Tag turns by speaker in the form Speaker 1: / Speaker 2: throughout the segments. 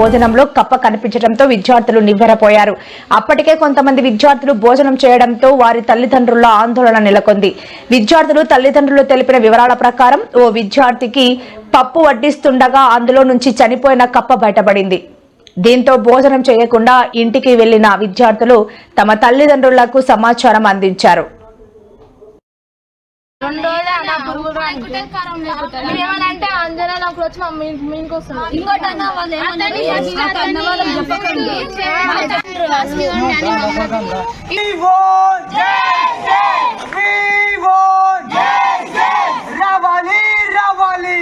Speaker 1: భోజనంలో కప్ప కనిపించడంతో విద్యార్థులు నివ్వెరపోయారు. అప్పటికే కొంతమంది విద్యార్థులు భోజనం చేయడంతో వారి తల్లిదండ్రుల ఆందోళన నెలకొంది. విద్యార్థులు తల్లిదండ్రులు తెలిపిన వివరాల ప్రకారం ఓ విద్యార్థికి పప్పు వడ్డిస్తుండగా అందులో నుంచి చనిపోయిన కప్ప బయటపడింది. దీంతో భోజనం చేయకుండా ఇంటికి వెళ్ళిన విద్యార్థులు తమ తల్లిదండ్రులకు సమాచారం అందించారు.
Speaker 2: రెండు రోజులే రానికి. ఏమనంటే నాకు వచ్చి మా మీ మీ ఇంటికి వస్తుంది ఇంకోటి అన్న వాళ్ళు!
Speaker 3: రావాలి రావాలి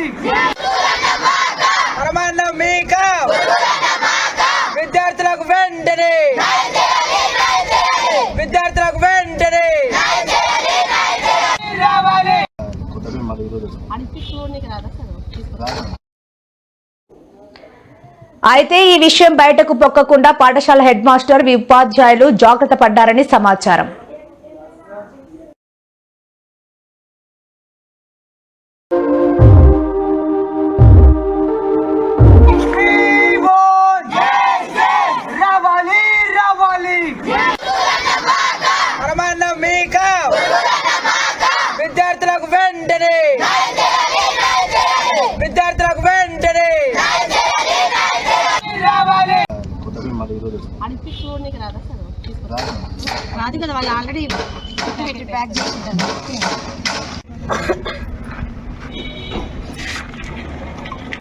Speaker 3: పరమాన్న మీక విద్యార్థులకు వెంటనే
Speaker 1: అయితే ఈ విషయం బయటకు పొక్కకుండా పాఠశాల హెడ్ మాస్టర్ ఉపాధ్యాయులు జాగ్రత్త పడ్డారని సమాచారం.
Speaker 3: విద్యార్థులకు వెంటనే
Speaker 2: రాదు. కదా వాళ్ళు ఆల్రెడీ ప్యాక్ చేసి